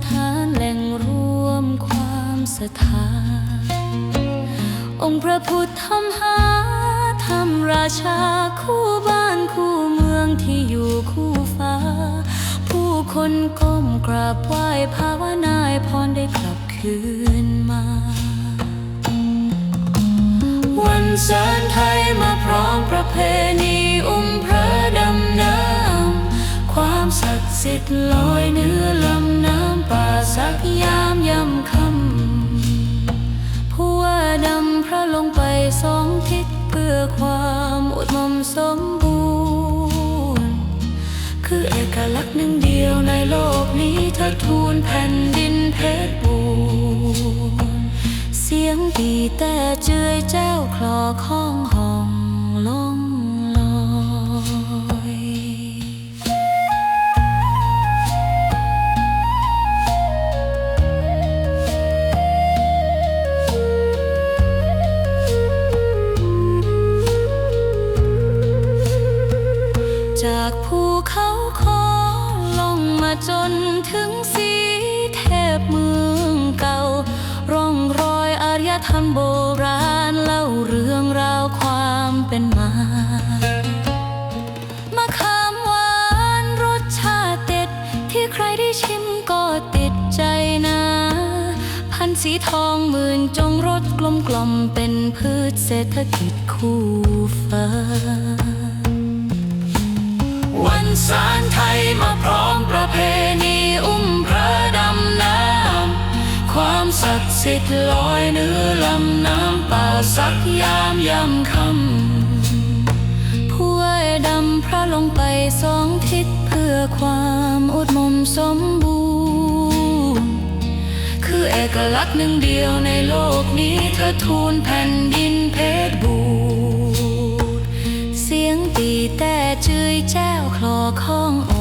มหาสถานแหล่งรวมความศรัทธา องค์พระพุทธธรรมหาธรรมราชาคู่บ้านคู่เมืองที่อยู่คู่ฟ้า ผู้คนก้มกราบไหว้ภาวนาให้พรได้กลับคืนมา วันเสาร์ไทยมาพร้อมประเพณีอุ้มพระดำน้ำความศักดิ์สิทธิ์ลอยเนื้อลำน้ำ สักยามยำคำผู้ว่าดำพระลงไปสองทิศเพื่อความอุดมสมบูรณ์ คือเอกลักษณ์หนึ่งเดียวในโลกนี้เธอทูลแผ่นดินเพชรบูรณ์เสียงดีแต่เจือยแจ้วคลอข้องหอ จากภูเขาขอลงมาจนถึงสีเทพเมืองเก่า ร่องรอยอารยธรรมโบราณเล่าเรื่องราวความเป็นมามะขามหวานรสชาติเด็ด ที่ใครได้ชิมก็ติดใจนะ พันสีทองหมื่นจงรสกลมกล่อมเป็นพืชเศรษฐกิจคู่ฟ้า วันสารไทยมาพร้อมประเพณีอุ้มพระดำน้ำ ความศักดิ์สิทธิ์ลอยเหนือลำน้ำป่าสักยามยำคำผู้ว่าดำพระลงไปสองทิศเพื่อความอุดมสมบูรณ์ คือเอกลักษณ์หนึ่งเดียวในโลกนี้เธอทูลแผ่นดินเพชรบูร จืยแจ้วคลอข้อง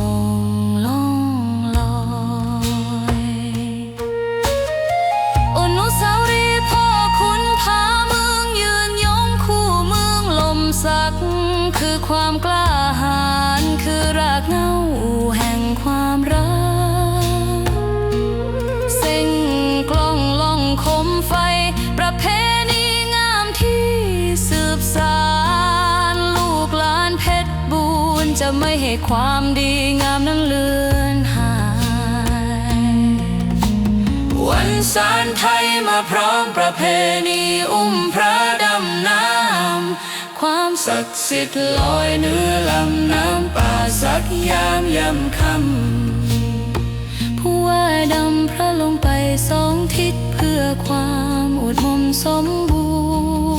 ให้ความดีงามนั้นเลือนหาย วันสารไทยมาพร้อมประเพณีอุ้มพระดำน้ำ ความศักดิ์สิทธิ์ลอยเหนือลำน้ำป่าสักยามยำคำผู้ว่าดำพระลงไปสองทิศเพื่อความอุดมสมบูรณ์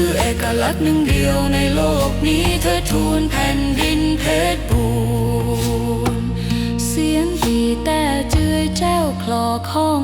คือเอกลักษณ์หนึ่งเดียวในโลกนี้เธอทูลแผ่นดินเพชรบูรณ์เสียงดีแต่เจือยแจ้วคลอข้อง